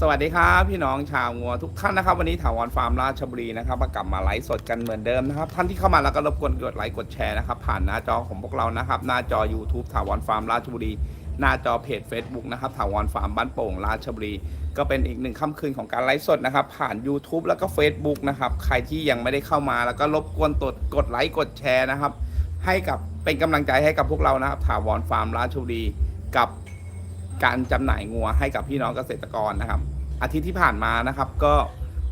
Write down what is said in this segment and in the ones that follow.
สวัสดีครับ พี่น้องชาวงัวทุกท่านนะครับ วันนี้ถาวรฟาร์มราชบุรีนะครับมากลับมาไลฟ์สดกันเหมือนเดิมนะครับ ท่านที่เข้ามาแล้วก็รบกวนกดไลค์กดแชร์นะครับผ่านหน้าจอของพวกเรานะครับ หน้าจอ YouTube ถาวรฟาร์มราชบุรี หน้าจอเพจ Facebook นะครับถาวรฟาร์มบ้านโป่งราชบุรี ก็เป็นอีกหนึ่งค่ำคืนของการไลฟ์สดนะครับ ผ่าน YouTube แล้วก็ Facebook นะครับใครที่ยังไม่ได้เข้ามาแล้วก็รบกวนกดกดไลค์กดแชร์นะครับให้กับเป็นกำลังใจให้กับพวกเรานะครับถาวรฟาร์มราชบุรีกับ การจำหน่ายงัวให้กับพี่น้องเกษตรกรนะครับ อาทิตย์ที่ผ่านมานะครับก็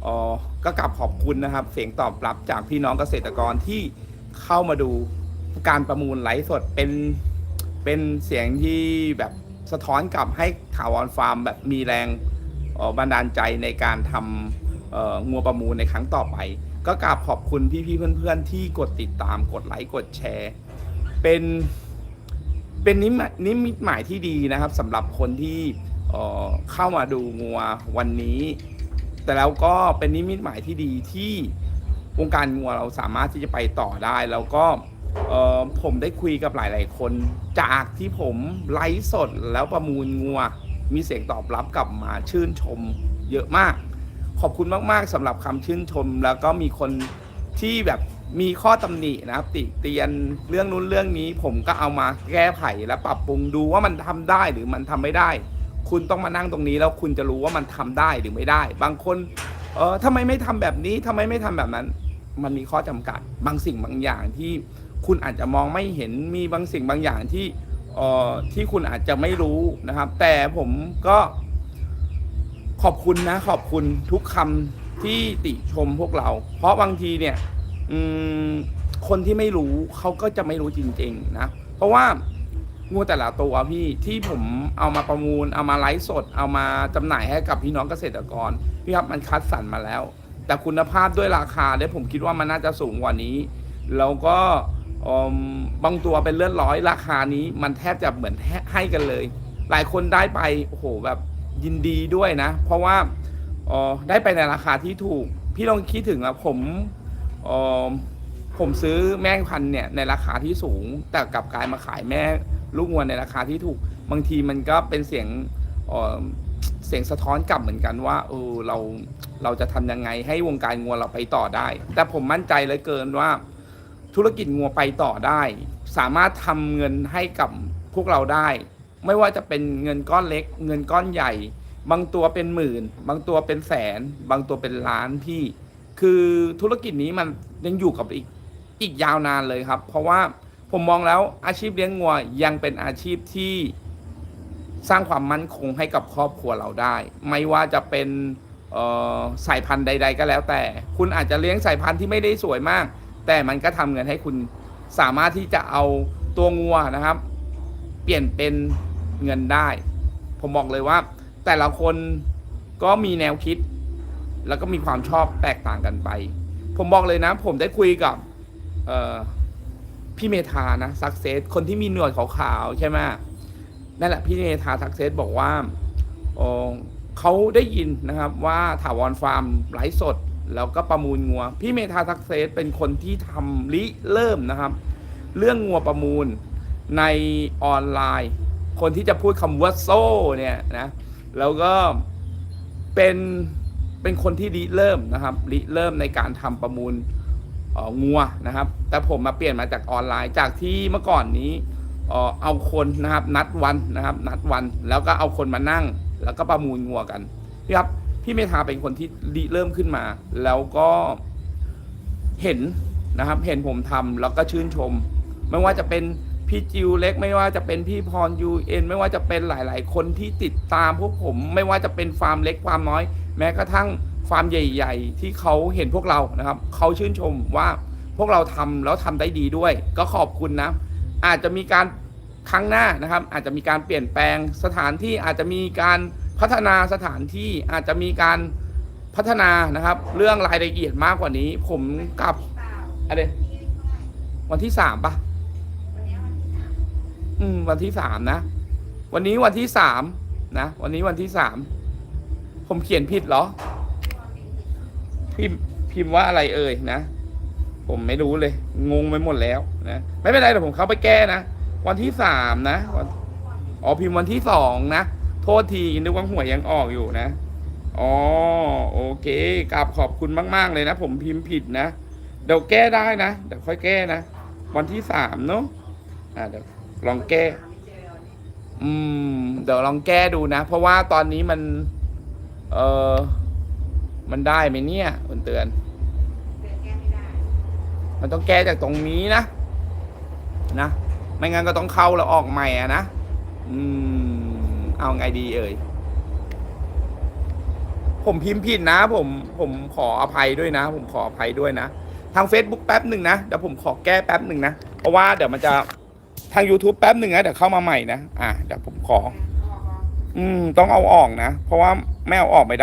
ออก็กลับขอบคุณนะครับ เสียงตอบรับจากพี่น้องเกษตรกรที่เข้ามาดูการประมูลไลฟ์สดเป็นเป็นเสียงที่แบบสะท้อนกลับให้ถาวรฟาร์มแบบมีแรงออบันดาลใจในการทำงัวประมูลในครั้งต่อไป ก็กราบขอบคุณพี่ๆเพื่อนๆ ที่กดติดตามกดไลค์กดแชร์ เป็น เป็นนิมิตนิมิตหมายที่ดีนะครับสำหรับคนที่เข้ามาดูงัววันนี้ แต่แล้วก็เป็นนิมิตหมายที่ดีที่วงการงัวเราสามารถที่จะไปต่อได้ แล้วก็ผมได้คุยกับหลาย ๆ คนจากที่ผมไลฟ์สดแล้วประมูลงัว มีเสียงตอบรับกลับมาชื่นชมเยอะมาก ขอบคุณมาก ๆสำหรับคำชื่นชม แล้วก็มีคนที่แบบ มีข้อตำหนินะครับ ติเตียนเรื่องนู้นเรื่องนี้ ผมก็เอามาแก้ไขและปรับปรุงดูว่ามันทำได้หรือมันทำไม่ได้ คุณต้องมานั่งตรงนี้แล้วคุณจะรู้ว่ามันทำได้หรือไม่ได้ บางคนเออทำไมไม่ทำแบบนี้ทำไมไม่ทำแบบนั้น มันมีข้อจำกัด บางสิ่งบางอย่างที่คุณอาจจะมองไม่เห็นมีบางสิ่งบางอย่างที่เออที่คุณอาจจะไม่รู้นะครับ แต่ผมก็ขอบคุณนะขอบคุณทุกคำที่ติชมพวกเรา เพราะบางทีเนี่ย อืมคนที่ไม่รู้เขาก็จะไม่รู้จริง ๆ นะ เพราะว่างูแต่ละตัวพี่ที่ผมเอามาประมูล เอามาไลฟ์สด เอามาจำหน่ายให้กับพี่น้องเกษตรกรพี่ครับมันคัดสรรมาแล้ว แต่คุณภาพด้วยราคาเนี่ยผมคิดว่ามันน่าจะสูงกว่านี้ แล้วก็บางตัวเป็นเลือดร้อยราคานี้ มันแทบจะเหมือนให้กันเลย หลายคนได้ไปโอ้โหแบบยินดีด้วยนะ เพราะว่าได้ไปในราคาที่ถูก พี่ลองคิดถึงอะผม ผมซื้อแม่พันธุ์เนี่ยในราคาที่สูง แต่กลับกลายมาขายแม่ลูกงัวในราคาที่ถูก บางทีมันก็เป็นเสียงเเสียงสะท้อนกลับเหมือนกันว่าเออเราเราจะทำยังไงให้วงการงัวเราไปต่อได้ แต่ผมมั่นใจเลยเกินว่า ธุรกิจงัวไปต่อได้ สามารถทำเงินให้กับพวกเราได้ ไม่ว่าจะเป็นเงินก้อนเล็ก เงินก้อนใหญ่ บางตัวเป็นหมื่น บางตัวเป็นแสน บางตัวเป็นล้านพี่ คือธุรกิจนี้มันยังอยู่กับอีกอีกยาวนานเลยครับ เพราะว่าผมมองแล้วอาชีพเลี้ยงงัวยังเป็นอาชีพที่สร้างความมั่นคงให้กับครอบครัวเราได้ ไม่ว่าจะเป็นสายพันธุ์ใด ๆ ก็แล้วแต่ คุณอาจจะเลี้ยงสายพันธุ์ที่ไม่ได้สวยมาก แต่มันก็ทำเงินให้คุณสามารถที่จะเอาตัวงัวนะครับ เปลี่ยนเป็นเงินได้ ผมบอกเลยว่า แต่ละคนก็มีแนวคิด แล้วก็มีความชอบแตกต่างกันไป ผมบอกเลยนะ ผมได้คุยกับพี่เมธานะสักเซสคนที่มีหนวดขาวๆใช่ไหมนั่นแหละพี่เมธาสักเซสบอกว่าเอ่อเขาได้ยินนะครับว่าถาวรฟาร์มไลฟ์สด แล้วก็ประมูลงัว พี่เมธาสักเซสเป็นคนที่ทำริเริ่มนะครับ เรื่องงัวประมูลในออนไลน์ คนที่จะพูดคำว่าโซ่เนี่ยนะแล้วก็เป็น เป็นคนที่ริเริ่มนะครับริเริ่มในการทำประมูลงัวนะครับ แต่ผมมาเปลี่ยนมาจากออนไลน์จากที่เมื่อก่อนนี้เอาคนนะครับนัดวันนะครับนัดวันแล้วก็เอาคนมานั่ง แล้วก็ประมูลงัวกันพี่ครับพี่เมธาเป็นคนที่ริเริ่มขึ้นมา แล้วก็เห็นนะครับ เห็นผมทำแล้วก็ชื่นชม ไม่ว่าจะเป็น พี่จิวเล็กไม่ว่าจะเป็นพี่พรยูเอ็นไม่ว่าจะเป็นหลาย ๆ คนที่ติดตามพวกผมไม่ว่าจะเป็นฟาร์มเล็กฟาร์มน้อย แม้กระทั่งฟาร์มใหญ่ ๆ ที่เขาเห็นพวกเรานะครับเขาชื่นชมว่าพวกเราทำแล้วทำได้ดีด้วย ก็ขอบคุณนะ อาจจะมีการครั้งหน้านะครับ อาจจะมีการเปลี่ยนแปลงสถานที่อาจจะมีการพัฒนาสถานที่อาจจะมีการพัฒนานะครับ เรื่องรายละเอียดมากกว่านี้ ผมกับอะไรวันที่สามปะ อืม วันที่สามนะ วันนี้วันที่สามนะ วันนี้วันที่สาม ผมเขียนผิดเหรอ พิมพ์พิมพ์ว่าอะไรเอ่ยนะ ผมไม่รู้เลย งงไปหมดแล้วนะ ไม่เป็นไรเดี๋ยวผมเข้าไปแก้นะ วันที่สามนะอ๋อพิมพ์วันที่สองนะ โทษทีนึกว่าหัวยยังออกอยู่นะอ๋อโอเคกราบขอบคุณมาก ๆ เลยนะ ผมพิมพ์ผิดนะ เดี๋ยวแก้ได้นะ เดี๋ยวค่อยแก้นะ วันที่สามเนาะอ่าเดี๋ยว ลองแก้ อืม เดี๋ยวลองแก้ดูนะ เพราะว่าตอนนี้มัน เออมันได้ไหมเนี่ยคุณเตือน มันต้องแก้จากตรงนี้นะ นะ ไม่งั้นก็ต้องเข้าแล้วออกใหม่อะนะ อืม เอาไงดีเอ่ย ผมพิมพ์ผิดนะ ผม ผมขออภัยด้วยนะ ผมขออภัยด้วยนะ ทาง Facebook แป๊บหนึ่งนะ เดี๋ยวผมขอแก้แป๊บหนึ่งนะ เพราะว่าเดี๋ยวมันจะ ทาง YouTube แป๊บหนึ่งนะเดี๋ยวเข้ามาใหม่นะ อะเดี๋ยวผมขอ อืม ต้องเอาออกนะ เพราะว่าไม่เอาออกไม่ได้